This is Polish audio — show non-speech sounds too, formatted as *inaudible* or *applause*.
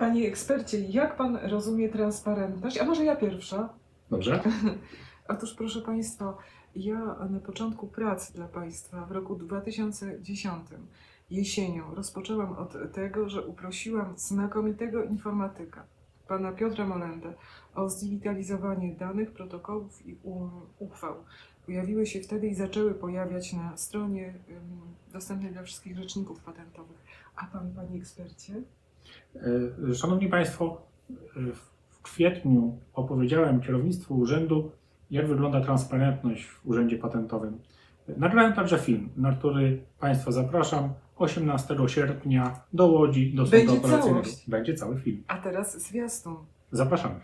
Panie ekspercie, jak pan rozumie transparentność? A może ja pierwsza? Dobrze? *laughs* Otóż proszę Państwa, ja na początku pracy dla Państwa w roku 2010 jesienią rozpoczęłam od tego, że uprosiłam znakomitego informatyka, pana Piotra Molendę, o zdigitalizowanie danych, protokołów i um, uchwał. Pojawiły się wtedy i zaczęły pojawiać na stronie dostępnej dla wszystkich rzeczników patentowych. A Pan, Panie ekspercie? E, Szanowni Państwo, e, w kwietniu opowiedziałem kierownictwu urzędu, jak wygląda transparentność w Urzędzie Patentowym. Nagrałem także film, na który Państwa zapraszam 18 sierpnia do Łodzi, do Sądu Będzie Operacyjnego. całość. Będzie cały film. A teraz zwiastun. Zapraszamy.